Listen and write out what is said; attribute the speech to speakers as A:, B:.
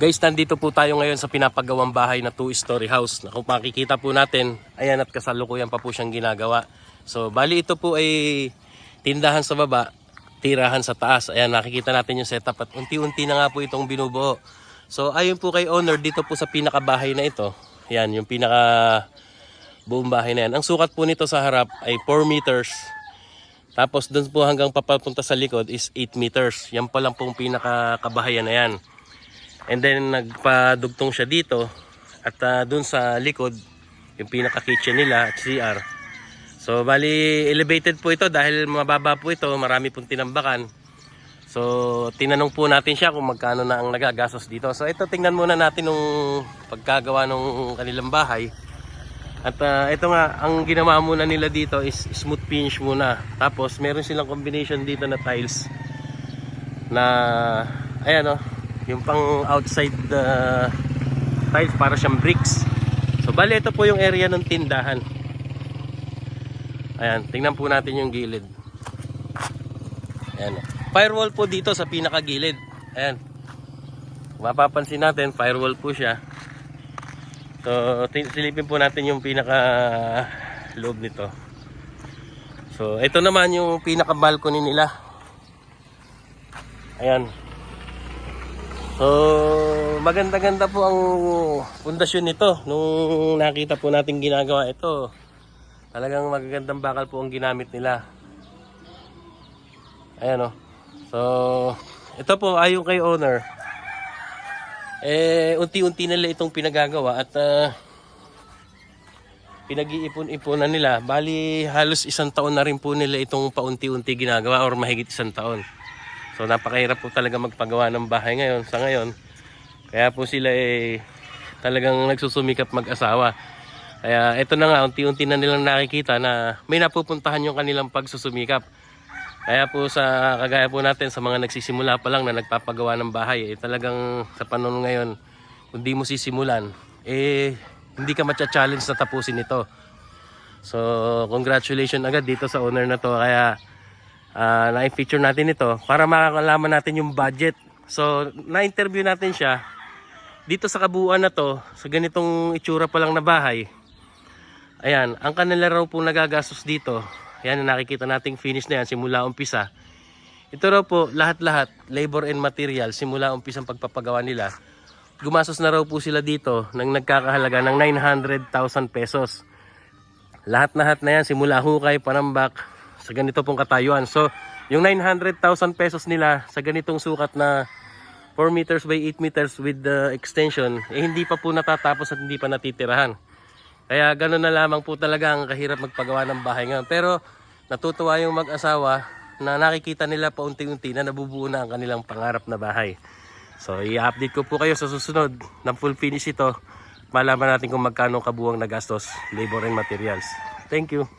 A: Guys, nandito po tayo ngayon sa pinapagawang bahay na two-story house. Kung makikita po natin, ayan at kasalukuyan pa po siyang ginagawa. So, bali ito po ay tindahan sa baba, tirahan sa taas. Ayan, nakikita natin yung setup at unti-unti na nga po itong binubuo. So, ayon po kay owner, dito po sa pinakabahay na ito, ayan, yung pinaka buong bahay na yan. Ang sukat po nito sa harap ay 4 meters. Tapos doon po hanggang papapunta sa likod is 8 meters. Yan pa lang pong pinakakabahayan na yan. And then nagpadugtong siya dito at uh, doon sa likod yung pinaka-kitchen nila at CR. So bali elevated po ito dahil mababa po ito, marami pong tinambakan. So tinanong po natin siya kung magkano na ang nagagastos dito. So ito tingnan muna natin nung pagkagawa ng kanilang bahay. At uh, ito nga, ang ginawa muna nila dito is smooth finish muna. Tapos meron silang combination dito na tiles na ayan oh, yung pang outside uh, tiles para siyang bricks. So bali ito po yung area ng tindahan. Ayan, tingnan po natin yung gilid. Ayan. Firewall po dito sa pinakagilid. Ayan. Mapapansin natin, firewall po siya. So, silipin po natin yung pinaka loob nito. So, ito naman yung pinaka balcony nila. Ayan. So, maganda-ganda po ang pundasyon nito. Nung nakita po natin ginagawa ito, talagang magagandang bakal po ang ginamit nila. Ayan o. So, ito po ayon kay owner. Eh, unti-unti nila itong pinagagawa at ah, pinag-iipon-iponan nila. Bali, halos isang taon na rin po nila itong paunti-unti ginagawa or mahigit isang taon. So, napakahirap po talaga magpagawa ng bahay ngayon sa ngayon. Kaya po sila eh, talagang nagsusumikap mag-asawa. Kaya ito na nga, unti-unti na nilang nakikita na may napupuntahan yung kanilang pagsusumikap. Kaya po sa kagaya po natin sa mga nagsisimula pa lang na nagpapagawa ng bahay, eh, talagang sa panahon ngayon, kung di mo sisimulan, eh hindi ka matcha-challenge na tapusin ito. So, congratulations agad dito sa owner na to. Kaya ah, na-feature natin ito para makakalaman natin yung budget. So, na-interview natin siya dito sa kabuuan na to, sa ganitong itsura pa lang na bahay. Ayan, ang kanila raw po nagagastos dito, ayan na nakikita nating finish na yan simula umpisa. Ito raw po, lahat-lahat, labor and material, simula umpisang pagpapagawa nila. Gumastos na raw po sila dito ng nagkakahalaga ng 900,000 pesos. Lahat-lahat na yan, simula hukay, panambak, sa ganito pong katayuan. So, yung 900,000 pesos nila sa ganitong sukat na 4 meters by 8 meters with the extension, eh hindi pa po natatapos at hindi pa natitirahan. Kaya gano'n na lamang po talaga ang kahirap magpagawa ng bahay ngayon. Pero natutuwa yung mag-asawa na nakikita nila paunti-unti na nabubuo na ang kanilang pangarap na bahay. So i-update ko po kayo sa susunod ng full finish ito. Malaman natin kung magkano kabuwang nagastos, labor and materials. Thank you.